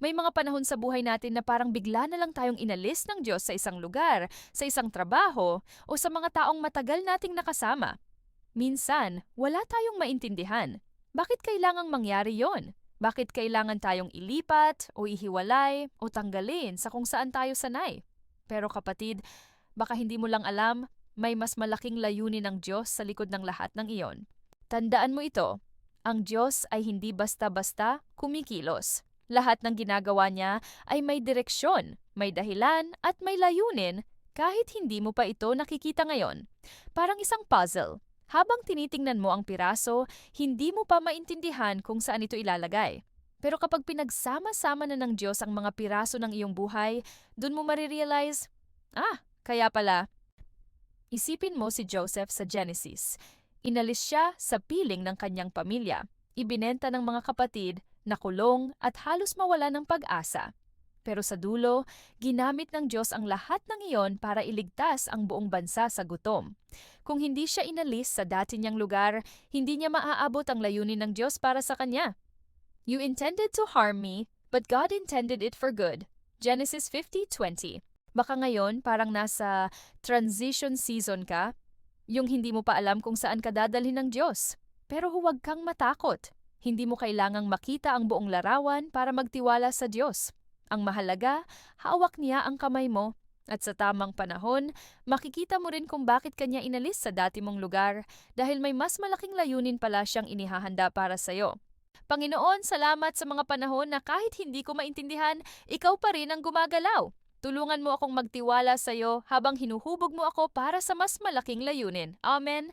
May mga panahon sa buhay natin na parang bigla na lang tayong inalis ng Diyos sa isang lugar, sa isang trabaho, o sa mga taong matagal nating nakasama. Minsan, wala tayong maintindihan. Bakit kailangang mangyari yon? Bakit kailangan tayong ilipat, o ihiwalay, o tanggalin sa kung saan tayo sanay? Pero kapatid, baka hindi mo lang alam, may mas malaking layunin ng Diyos sa likod ng lahat ng iyon. Tandaan mo ito, ang Diyos ay hindi basta-basta kumikilos. Lahat ng ginagawa niya ay may direksyon, may dahilan, at may layunin kahit hindi mo pa ito nakikita ngayon. Parang isang puzzle. Habang tinitingnan mo ang piraso, hindi mo pa maintindihan kung saan ito ilalagay. Pero kapag pinagsama-sama na ng Diyos ang mga piraso ng iyong buhay, dun mo marirealize, ah, kaya pala. Isipin mo si Joseph sa Genesis. Inalis siya sa piling ng kanyang pamilya. Ibinenta ng mga kapatid, nakulong at halos mawala ng pag-asa. Pero sa dulo, ginamit ng Diyos ang lahat ng iyon para iligtas ang buong bansa sa gutom. Kung hindi siya inalis sa dati niyang lugar, hindi niya maaabot ang layunin ng Diyos para sa kanya. You intended to harm me, but God intended it for good. Genesis 50:20. Baka ngayon parang nasa transition season ka, yung hindi mo pa alam kung saan ka dadalhin ng Diyos. Pero huwag kang matakot. Hindi mo kailangang makita ang buong larawan para magtiwala sa Diyos. Ang mahalaga, hawak niya ang kamay mo. At sa tamang panahon, makikita mo rin kung bakit kanya inalis sa dati mong lugar dahil may mas malaking layunin pala siyang inihahanda para sa'yo. Panginoon, salamat sa mga panahon na kahit hindi ko maintindihan, ikaw pa rin ang gumagalaw. Tulungan mo akong magtiwala sa iyo habang hinuhubog mo ako para sa mas malaking layunin. Amen.